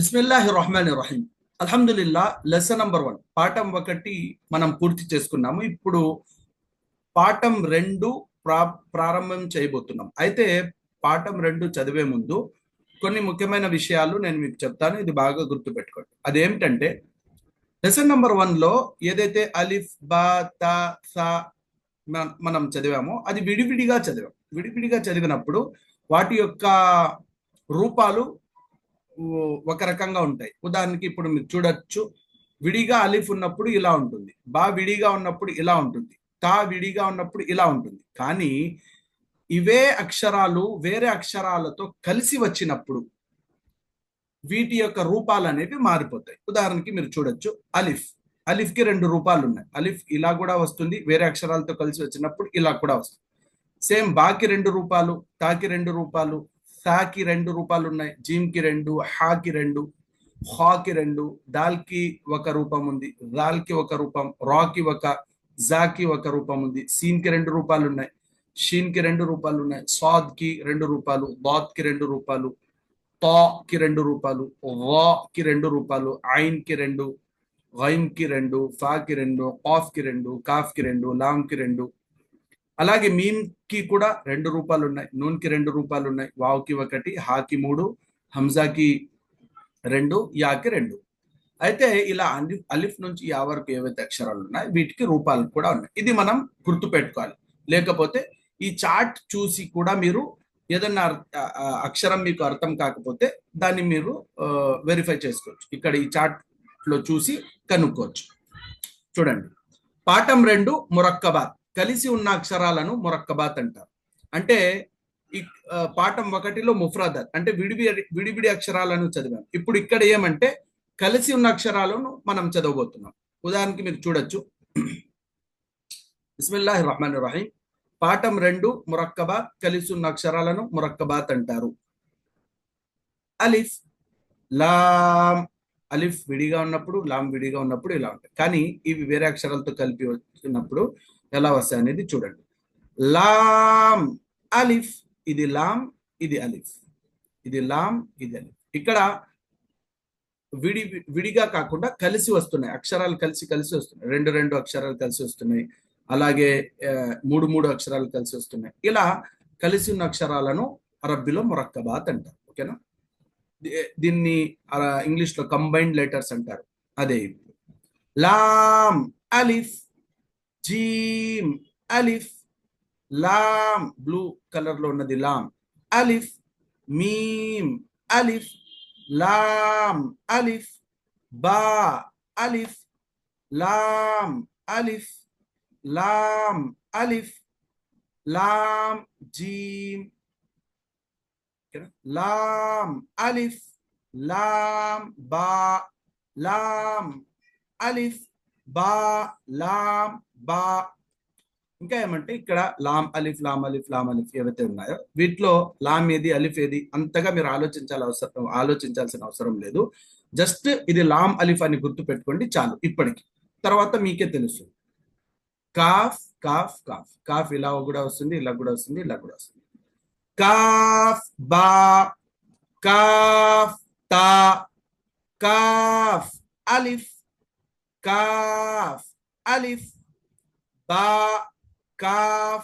బిస్మిల్లాహి రహమాన్ రహీం అల్హమ్దుల్లా లెసన్ నంబర్ వన్ పాఠం ఒకటి మనం పూర్తి చేసుకున్నాము. ఇప్పుడు పాఠం రెండు ప్రా ప్రారంభం చేయబోతున్నాం. అయితే పాఠం రెండు చదివే ముందు కొన్ని ముఖ్యమైన విషయాలు నేను మీకు చెప్తాను. ఇది బాగా గుర్తుపెట్టుకోండి. అదేమిటంటే లెసన్ నంబర్ వన్లో ఏదైతే అలిఫ్ బా తా సా మన- మనం చదివామో అది విడివిడిగా చదివాం. విడివిడిగా చదివినప్పుడు వాటి యొక్క రూపాలు ఒక రకంగా ఉంటాయి. ఉదాహరణకి ఇప్పుడు మీరు చూడొచ్చు విడిగా అలిఫ్ ఉన్నప్పుడు ఇలా ఉంటుంది. బా విడిగా ఉన్నప్పుడు ఇలా ఉంటుంది. తా విడిగా ఉన్నప్పుడు ఇలా ఉంటుంది. కానీ ఇవే అక్షరాలు వేరే అక్షరాలతో కలిసి వచ్చినప్పుడు వీటి యొక్క రూపాలు అనేవి మారిపోతాయి. ఉదాహరణకి మీరు చూడొచ్చు అలిఫ్. అలిఫ్కి రెండు రూపాలు ఉన్నాయి. అలిఫ్ ఇలా కూడా వస్తుంది వేరే అక్షరాలతో కలిసి వచ్చినప్పుడు ఇలా కూడా వస్తుంది. సేమ్ బాకి రెండు రూపాలు తాకి రెండు రూపాలు సాకి రెండు రూపాలు ఉన్నాయి జీమ్కి రెండు హాకి రెండు హాకి రెండు. దాల్కి ఒక రూపం ఉంది దాల్కి ఒక రూపం రాకి ఒక జాకి ఒక రూపం ఉంది. సీన్కి రెండు రూపాలు ఉన్నాయి షీన్కి రెండు రూపాలు ఉన్నాయి సాద్కి రెండు రూపాలు దాత్కి రెండు రూపాలు తాకి రెండు రూపాలు వా కి రెండు రూపాలు ఐన్కి రెండు గైన్కి రెండు ఫా కి రెండు కాఫ్కి రెండు కాఫ్కి రెండు లామ్కి రెండు అలాగే మీమ్కి కూడా రెండు రూపాలు ఉన్నాయి నూన్కి రెండు రూపాలు ఉన్నాయి వావ్కి ఒకటి హాకి మూడు హంజాకి రెండు యాకి రెండు. అయితే ఇలా అలిఫ్ అలిఫ్ నుంచి యా వరకు ఏవైతే అక్షరాలు ఉన్నాయి వీటికి రూపాలు కూడా ఉన్నాయి. ఇది మనం గుర్తు పెట్టుకోవాలి లేకపోతే ఈ చార్ట్ చూసి కూడా మీరు ఏదన్నా అక్షరం మీకు అర్థం కాకపోతే దాన్ని మీరు వెరిఫై చేసుకోవచ్చు. ఇక్కడ ఈ చార్ట్లో చూసి కనుక్కోవచ్చు. చూడండి. పాఠం రెండు మురక్కబాత్ కలిసి ఉన్న అక్షరాలను మొరక్కబాత్ అంటారు. అంటే ఈ పాఠం ఒకటిలో ముఫ్రాదత్ అంటే విడివి విడివిడి అక్షరాలను చదివాం. ఇప్పుడు ఇక్కడ ఏమంటే కలిసి ఉన్న అక్షరాలను మనం చదవబోతున్నాం. ఉదాహరణకి మీరు చూడొచ్చు. బిస్మిల్లాహి రహమాన్ రహీం. పాఠం రెండు మురక్కబాత్ కలిసి ఉన్న అక్షరాలను మురక్కబాత్ అంటారు. అలిఫ్ లామ్ అలిఫ్ విడిగా ఉన్నప్పుడు లామ్ విడిగా ఉన్నప్పుడు ఇలా ఉంటాయి. కానీ ఇవి వేరే అక్షరాలతో కలిపి వచ్చినప్పుడు ఎలా వస్తాయి అనేది చూడండి. లామ్ అలిఫ్ ఇది లామ్ ఇది అలిఫ్. ఇది లామ్ ఇది అలిఫ్. ఇక్కడ విడి విడిగా కాకుండా కలిసి వస్తున్నాయి. అక్షరాలు కలిసి కలిసి వస్తున్నాయి. రెండు రెండు అక్షరాలు కలిసి వస్తున్నాయి. అలాగే మూడు మూడు అక్షరాలు కలిసి వస్తున్నాయి. ఇలా కలిసి ఉన్న అక్షరాలను అరబ్బీలో మురక్కబాత్ అంటారు. ఓకేనా? దీన్ని ఇంగ్లీష్లో కంబైన్డ్ లెటర్స్ అంటారు. అదే ఇప్పుడు. లామ్ అలిఫ్ జీ అలిఫ్ లామ్ బ్లూ కలర్ లో ఉన్నది లామ్ అలిఫ్ మీమ్ అలిఫ్ లామ్ అలిఫ్ బా అలిఫ్ లామ్ అలిఫ్ లామ్ అలిఫ్ లామ్ జీమ్ ఓకేనా? లామ్ అలిఫ్ లామ్ బా లామ్ అలిఫ్ బా లామ్ బా ఇంకా ఏమంటే ఇక్కడ లామ్ అలిఫ్ లామ్ అలిఫ్ లామ్ అలిఫ్ ఏవైతే ఉన్నాయో వీటిలో లామ్ ఏది అలిఫ్ ఏది అంతగా మీరు ఆలోచించాల అవసరం ఆలోచించాల్సిన అవసరం లేదు. జస్ట్ ఇది లామ్ అలిఫ్ అని గుర్తు పెట్టుకోండి చాలు ఇప్పటికి. తర్వాత మీకే తెలుస్తుంది కాఫ్ కాఫ్ కాఫ్. కాఫ్ ఇలా కూడా వస్తుంది ఇలా కూడా వస్తుంది ఇలా కూడా వస్తుంది. కాఫ్ బా కాఫ్ తా కాఫ్ అలిఫ్ కాఫ్ అలిఫ్ బా কাফ,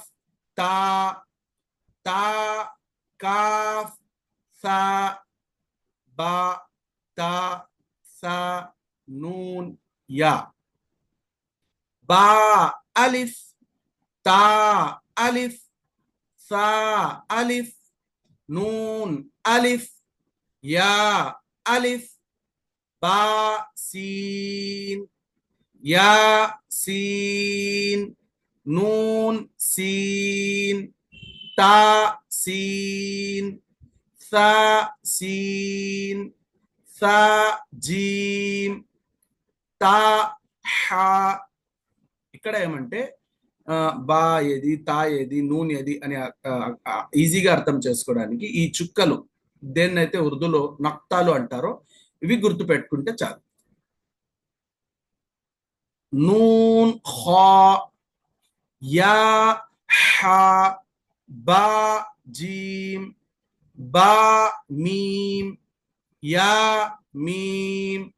তা তা, কাফ, সা, বা, তা, সা, নুন, ইয়া। বা, আলিফ, তা, আলিফ, সা, আলিফ, নুন, আলিফ, ইয়া, আলিফ, বা, সিন, ইয়া, সিন। నూన్ సీన్ తా సీన్ స సీన్ స జీన్ తా హా ఇక్కడ ఏమంటే బా ఏది తా ఏది నూన్ ఏది అని ఈజీగా అర్థం చేసుకోవడానికి ఈ చుక్కలు దేన్నైతే ఉర్దూలో నక్తాలు అంటారో ఇవి గుర్తు పెట్టుకుంటే చాలు. నూన్ ఖా ya ha ba jim ba mim ya mim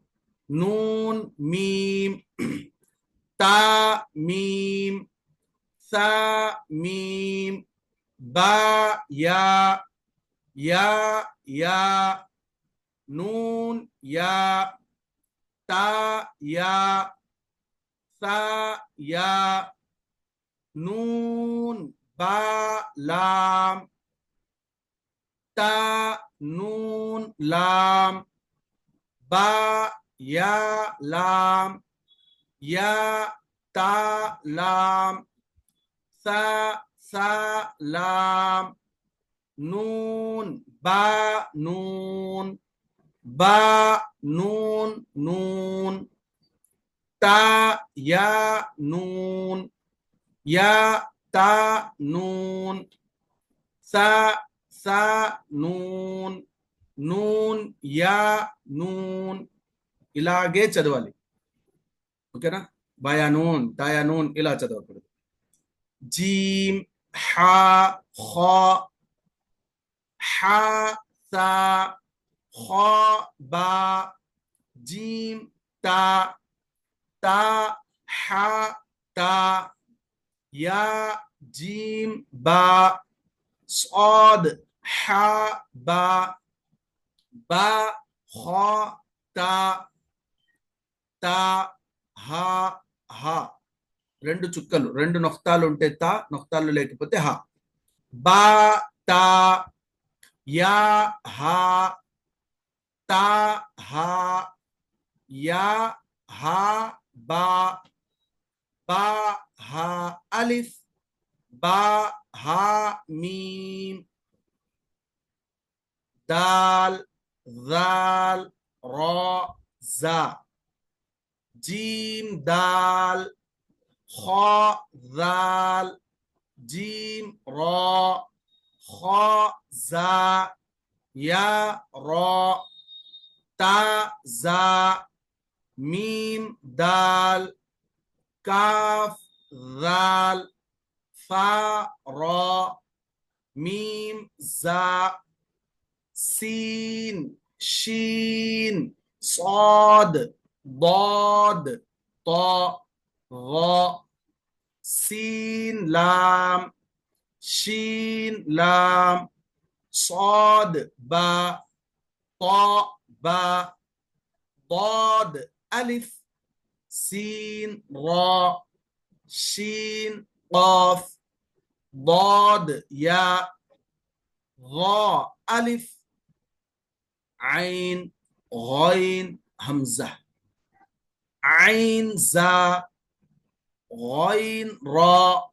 nun mim ta mim sa mim ba ya ya ya nun ya ta ya sa ya নুন বা লাম তা নুন লাম বা ইয়া লাম ইয়া তা লাম সা সা লাম নুন বা নুন বা নুন নুন تا یا نون యా తా నూన్ సా సా నూన్ నూన్ యా నూన్ ఇలాగే చదవాలి ఓకేనా బయానూన్ తాయానూన్ ఇలా చదవకూడదు జీమ్ హా ఖా హా సా ఖా బా జీమ్ తా తా హా తా या जीम बा सौद हा बा बा खा ता ता హా హా రెండు చుక్కలు రెండు నొక్తాలు ఉంటే తా నొక్తాలు లేకపోతే హా బా తా యా హా తా హా యా హా బా বা, হা, আলিফ, বা, হা, মিম, দাল জাল র, জা, জিম, দাল, খ জাল জিম, র, খ, জা, ইয়া, র, তা, জা, মিম, দাল كاف ذال فا را ميم زا سين شين صاد ضاد طاء ظاء سين لام شين لام صاد با طاء باء ضاد ألف سين را شين قاف ضاد يا ضاء ألف عين غين همزة. عين زا غين را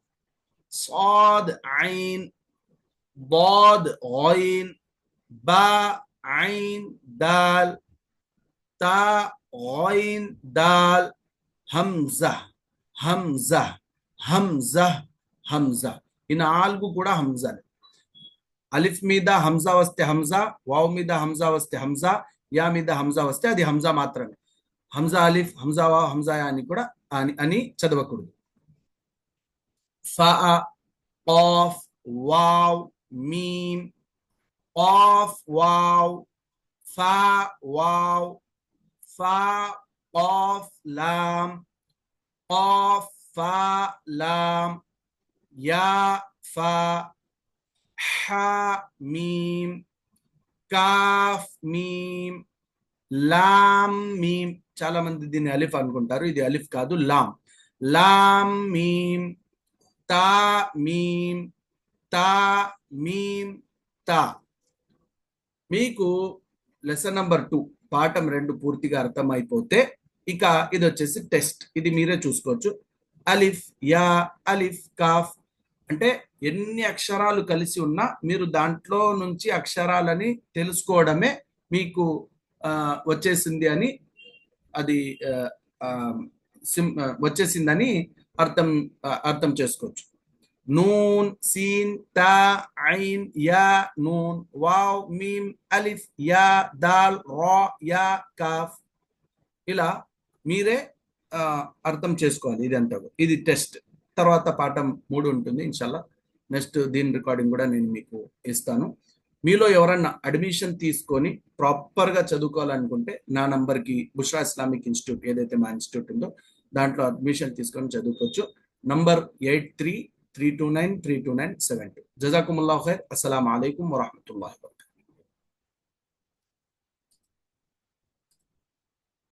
صاد عين. ضاد غين. با عين دال. تا غين دال. హంజ హంజ హంజ హంజ. ఈ నాలుగు కూడా హంజాలే. అలిఫ్ మీద హంజా వస్తే హంజా వావ్ మీద హంజా వస్తే హంజా యా మీద హంజా వస్తే అది హంజా మాత్రమే. హంజా అలిఫ్ హంజా వావ్ హంజా అని కూడా అని అని చదవకూడదు. ఫా ఆఫ్ వావ్ మీమ్ ఆఫ్ వావ్ ఫా వావ్ ఫా ఆఫ్ లామ్ ఆఫ్ فا లామ్ యా فا హా ميم కాఫ్ మీమ్ లామ్ మీమ్ చాలా మంది దీన్ని అలిఫ్ అనుకుంటారు. ఇది అలిఫ్ కాదు లామ్. లామ్ మీమ్. తా మీమ్. తా మీమ్. తా. మీకు లెసన్ నంబర్ టూ పాఠం రెండు పూర్తిగా అర్థమైపోతే ఇక ఇది వచ్చేసి టెస్ట్. ఇది మీరే చూసుకోవచ్చు. అలిఫ్ యా అలిఫ్ కాఫ్ అంటే ఎన్ని అక్షరాలు కలిసి ఉన్నా మీరు దాంట్లో నుంచి అక్షరాలని తెలుసుకోవడమే మీకు వచ్చేసింది అని అది సిమ్ సిం వచ్చేసిందని అర్థం అర్థం చేసుకోవచ్చు. నూన్ సీన్ తా ఐన్ యా నూన్ వావ్ మీమ్ అలిఫ్ యా దాల్ రా యా కాఫ్ ఇలా మీరే అర్థం చేసుకోవాలి ఇది ఇది టెస్ట్. తర్వాత పాఠం మూడు ఉంటుంది ఇన్షాల్లా. నెక్స్ట్ దీని రికార్డింగ్ కూడా నేను మీకు ఇస్తాను. మీలో ఎవరన్నా అడ్మిషన్ తీసుకొని ప్రాపర్గా చదువుకోవాలనుకుంటే నా నంబర్కి బుష్రా ఇస్లామిక్ ఇన్స్టిట్యూట్ ఏదైతే మా ఇన్స్టిట్యూట్ ఉందో దాంట్లో అడ్మిషన్ తీసుకొని చదువుకోవచ్చు. Number eight three three two nine three two nine seven two. జజాకుముల్లా ఖైర్. అస్సలం అయికం వరహమతుల్లాhi